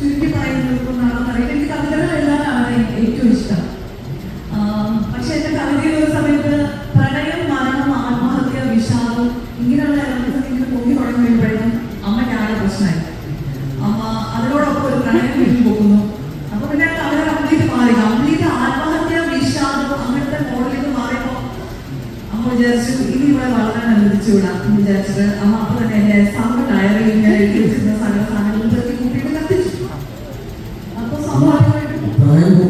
ചുരുക്കി പറയുന്നത് അറിയില്ല. എനിക്ക് എനിക്ക് ഏറ്റവും ഇഷ്ടം. പക്ഷെ എന്റെ കവിതയിൽ ഒരു സമയത്ത് പ്രണയം മരണം ആത്മഹത്യ വിഷാദം ഇങ്ങനെയുള്ള എലമെന്റ്സ് ഇങ്ങനെ പൊങ്ങി തുടങ്ങുമ്പോഴേക്കും അമ്മയ്ക്ക് ആകെ പ്രശ്നമായി. അമ്മ അതിനോടൊപ്പം ഒരു പ്രണയം വീട്ടിൽ പോകുന്നു. അപ്പൊ പിന്നെ കവിത കംപ്ലീറ്റ് മാറി. കംപ്ലീറ്റ് ആത്മഹത്യ വിഷാദം അങ്ങനത്തെ മോഡലിലേക്ക് മാറിയപ്പോ അമ്മ വിചാരിച്ചു ഇനി ഇവിടെ വളരാൻ അനുവദിച്ചുകൂടാ എന്ന് വിചാരിച്ചിട്ട് അമ്മ അപ്പൊ തന്നെ എന്നെ സമ്പന്നായ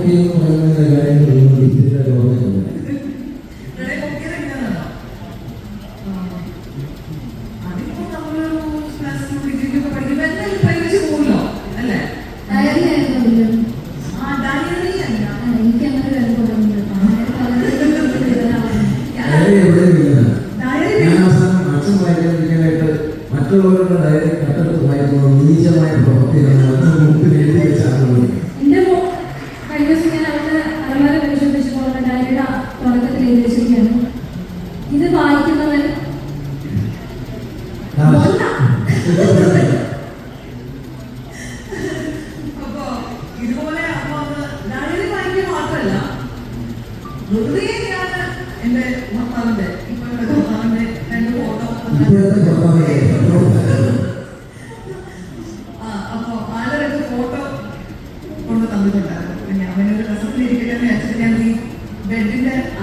പൊക്കി എന്ന് പറയുന്ന കാര്യം ചെയ്യുന്നത് ഇതിന്റെ ലോകത്തില്ല മറ്റുള്ളവരുടെ ഡയറി കട്ടെടുത്ത് വായിക്കുമ്പോൾ നീചമായ പ്രവൃത്തിയാണ്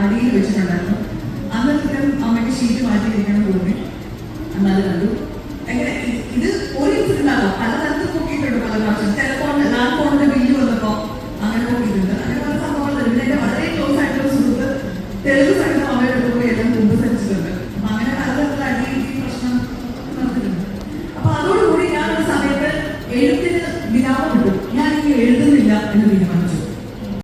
അടിയിൽ വെച്ചിട്ടുണ്ടായിരുന്നു. അന്നത്തെ അമ്മയ്ക്ക് ഷീറ്റ് മാറ്റിയിരിക്കണം തോന്നി. എന്നാലും കണ്ടു. ലാഭമുണ്ട്. ഞാൻ ഇനി എഴുതുന്നില്ല എന്ന് തീരുമാനിച്ചു.